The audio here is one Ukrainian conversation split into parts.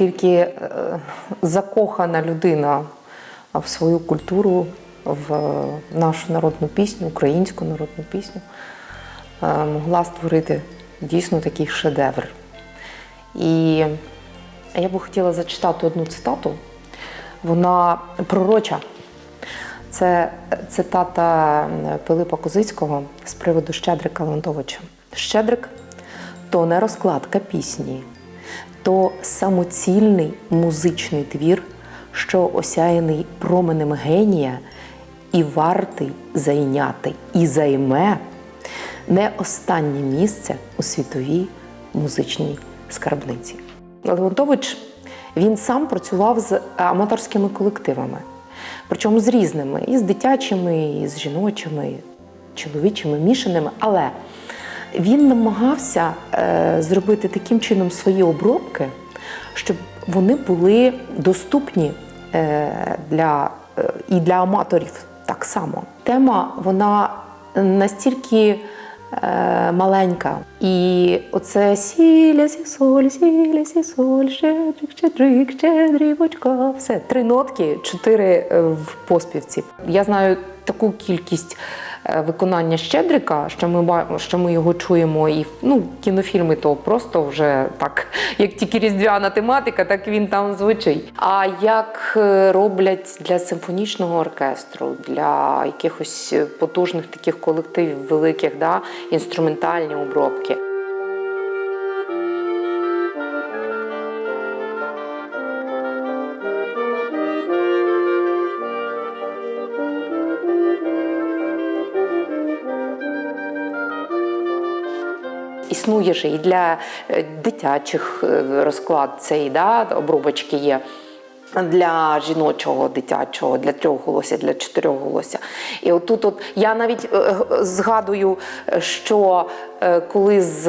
настільки е, закохана людина в свою культуру, в нашу народну пісню, українську народну пісню, е, могла створити дійсно такий шедевр. І я би хотіла зачитати одну цитату. Вона пророча. Це цитата Пилипа Козицького з приводу Щедрика Леонтовича. Щедрик то не розкладка пісні, то самоцільний музичний твір, що осяяний променем генія і вартий зайняти і займе не останнє місце у світовій музичній скарбниці. Леонтович він сам працював з аматорськими колективами, причому з різними, і з дитячими, і з жіночими, чоловічими, мішаними. Але він намагався е, зробити таким чином свої обробки, щоб вони були доступні е, для, е, і для аматорів так само. Тема вона настільки маленька. І оце сіля, сі соль, сіля, сі соль, щедрик, щедрик, щедрівочка. Все, три нотки, чотири в поспівці. Я знаю таку кількість виконання Щедрика, що ми що ми його чуємо, і ну, кінофільми то просто вже так, як тільки різдвяна тематика, так він там звучить. А як е, роблять для симфонічного оркестру, для якихось е, потужних таких колективів великих, да, інструментальні обробки. Існує же і для е, дитячих е, розклад цей да, обробочки є. Для жіночого, дитячого, для трьохголосся, для чотирьохголосся. І отут, от я навіть е, згадую, що коли з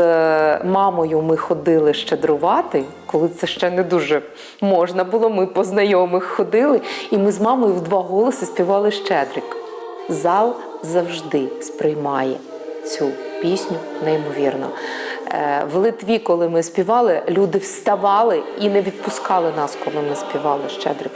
мамою ми ходили щедрувати, коли це ще не дуже можна було, ми по знайомих ходили, і ми з мамою в два голоси співали щедрик. Зал завжди сприймає цю пісню неймовірно. Е, В Литві, коли ми співали, люди вставали і не відпускали нас, коли ми співали щедрик.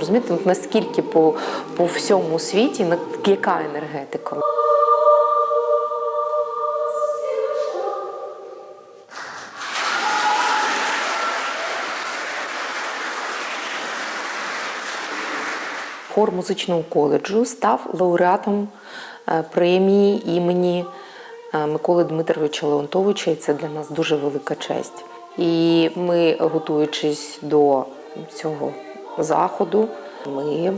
Розумієте, наскільки по, по всьому світі, яка енергетика? Хор музичного коледжу став лауреатом е, премії імені е, Миколи Дмитровича Леонтовича, і це для нас дуже велика честь. І ми, готуючись до цього заходу, ми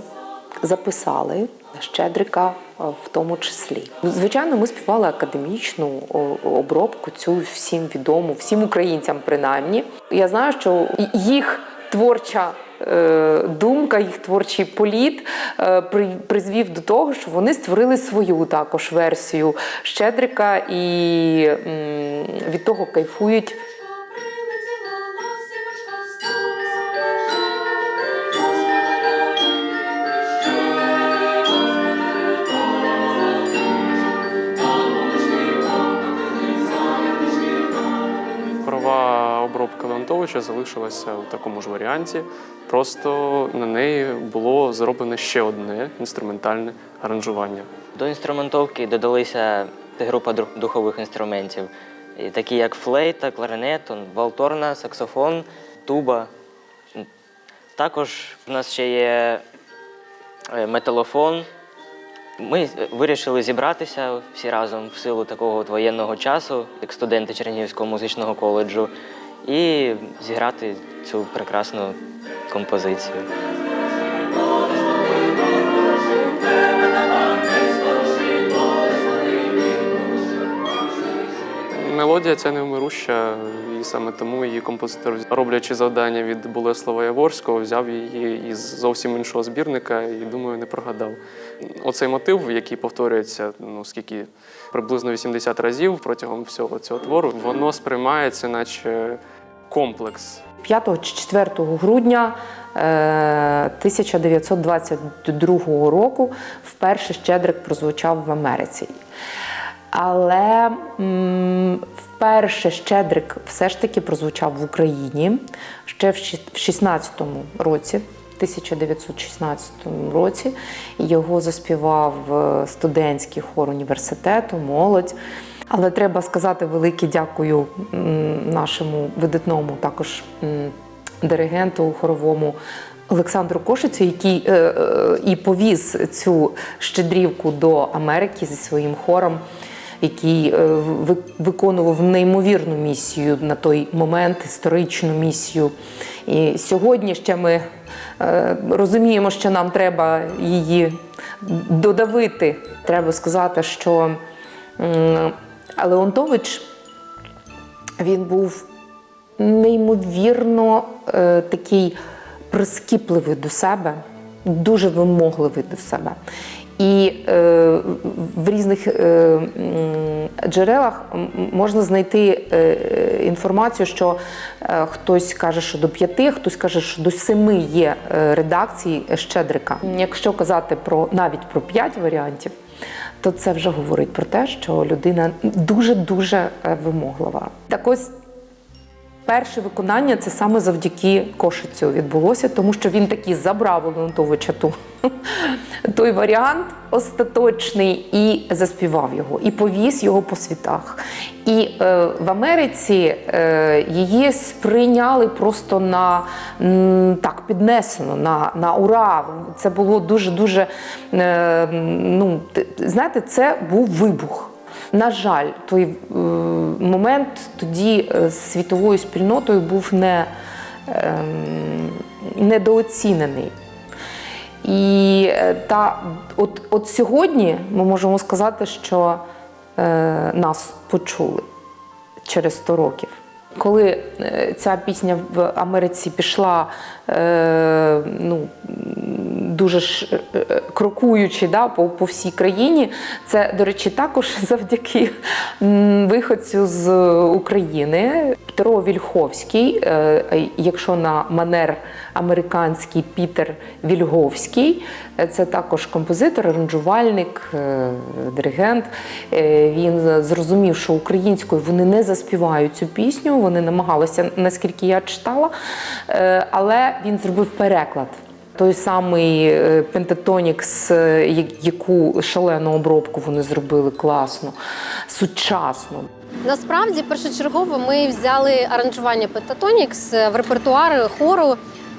записали Щедрика в тому числі. Звичайно, ми співали академічну обробку, цю всім відому, всім українцям принаймні. Я знаю, що їх творча думка, їх творчий політ е, при- призвів до того, що вони створили свою також версію Щедрика і від того кайфують. Обробка залишилася у такому ж варіанті. Просто на неї було зроблене ще одне інструментальне аранжування. До інструментовки додалися група духових інструментів, такі як флейта, кларинет, валторна, саксофон, туба. Також в нас ще є е, металофон. Ми е, вирішили зібратися всі разом в силу такого от воєнного часу, як студенти Чернігівського музичного коледжу, і зіграти цю прекрасну композицію. Мелодія ця невмируща, і саме тому її композитор, роблячи завдання від Болеслава Яворського, взяв її із зовсім іншого збірника і, думаю, не прогадав. Оцей мотив, який повторюється ну, скільки приблизно 80 разів протягом всього цього твору, воно сприймається, наче комплекс. 5 чи 4 грудня е, 1922 року вперше Щедрик прозвучав в Америці. Але вперше Щедрик все ж таки прозвучав в Україні ще в щі- в 16-му році. 1916 році його заспівав е, студентський хор університету, молодь. Але треба сказати велике дякую нашому видатному також диригенту хоровому Олександру Кошицю, який е, е, і повіз цю щедрівку до Америки зі своїм хором, який е, ви- виконував неймовірну місію на той момент, історичну місію. І сьогодні ще ми е, розуміємо, що нам треба її додавити. Треба сказати, що м, Леонтович він був неймовірно е, такий прискіпливий до себе, дуже вимогливий до себе. І е, в різних е, джерелах можна знайти е, е, інформацію, що е, хтось каже, що до п'яти, хтось каже, що до семи є редакцій Щедрика. Якщо казати про навіть про п'ять варіантів, то це вже говорить про те, що людина дуже дуже вимоглива. Так ось перше виконання це саме завдяки Кошицю відбулося, тому що він таки забрав у ту, той варіант остаточний і заспівав його, і повіз його по світах. І е, в Америці е, її сприйняли просто на так піднесено, на, на ура. Це було дуже-дуже. Е, ну, знаєте, це був вибух. На жаль, той е, момент тоді е, світовою спільнотою був не, ем, недооцінений. І е, та, от, от сьогодні ми можемо сказати, що е, нас почули через 100 років. Коли ця пісня в Америці пішла ну, дуже ж е, крокуючи да, по, по всій країні, це, до речі, також завдяки виходцю з України Петро Вільховський, е, якщо на манер американський Пітер Вільговський, е, це також композитор, аранжувальник, е, диригент. Е, Він зрозумів, що українською вони не заспівають цю пісню. Вони намагалися, наскільки я читала, Е, але він зробив переклад. Той самий е, Пентатонікс, е, яку шалену обробку вони зробили класно, сучасно. Насправді, першочергово ми взяли аранжування Pentatonix в репертуар хору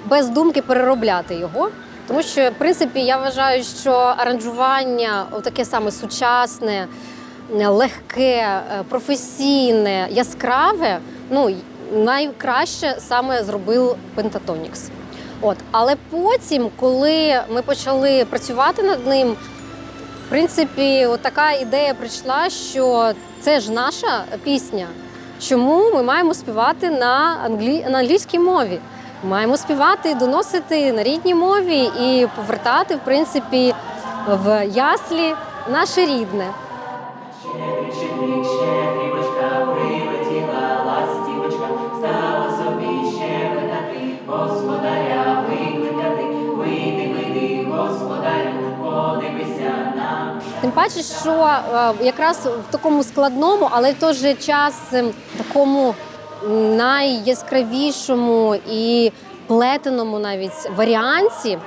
без думки переробляти його. Тому що, в принципі, я вважаю, що аранжування таке саме сучасне, легке, е, професійне, яскраве, ну найкраще саме зробив Pentatonix. От, але потім, коли ми почали працювати над ним, в принципі, от така ідея прийшла, що це ж наша пісня. Чому ми маємо співати на, англі... на англійській мові? Маємо співати, доносити на рідній мові і повертати, в принципі, в яслі наше рідне. Паче, що е, якраз в такому складному, але в той же час ем, такому найяскравішому і плетеному навіть варіанті,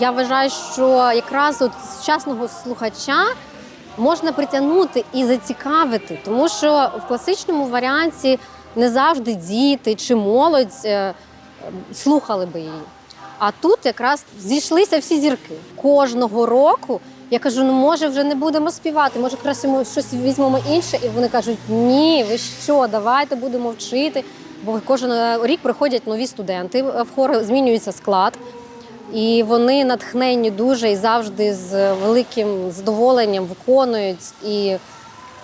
я вважаю, що якраз от сучасного слухача можна притягнути і зацікавити, тому що в класичному варіанті не завжди діти чи молодь е, слухали би її. А тут якраз зійшлися всі зірки. Кожного року я кажу: ну може вже не будемо співати, може краще ми щось візьмемо інше. І вони кажуть: ні, ви що, давайте будемо вчити. Бо кожен е, рік приходять нові студенти в хор, змінюється склад. І вони натхненні дуже і завжди з великим задоволенням виконують і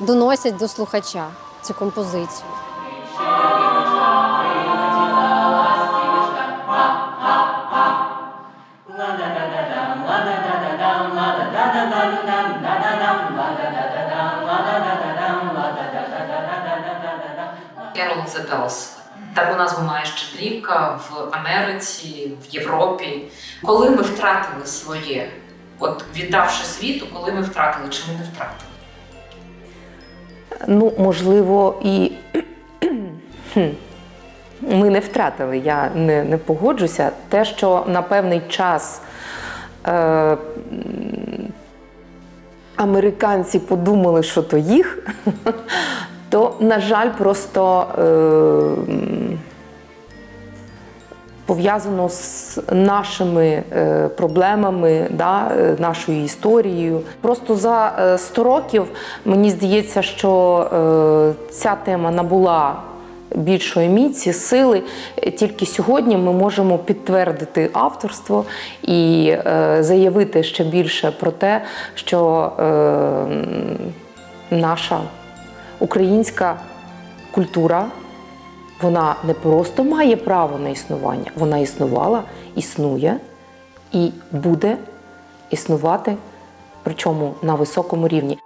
доносять до слухача цю композицію. Of the Bells. Так у нас буває щедрівка в Америці, в Європі. Коли ми втратили своє, от віддавши світу, коли ми втратили, чи ми не втратили? Ну, можливо, і ми не втратили, я не, не погоджуся. Те, що на певний час е, американці подумали, що то їх, то, на жаль, просто е, пов'язано з нашими е, проблемами, да, е, нашою історією. Просто за е, 100 років мені здається, що е, ця тема набула більшої міці, сили. Е, Тільки сьогодні ми можемо підтвердити авторство і е, заявити ще більше про те, що е, наша українська культура вона не просто має право на існування, вона існувала, існує і буде існувати, причому на високому рівні.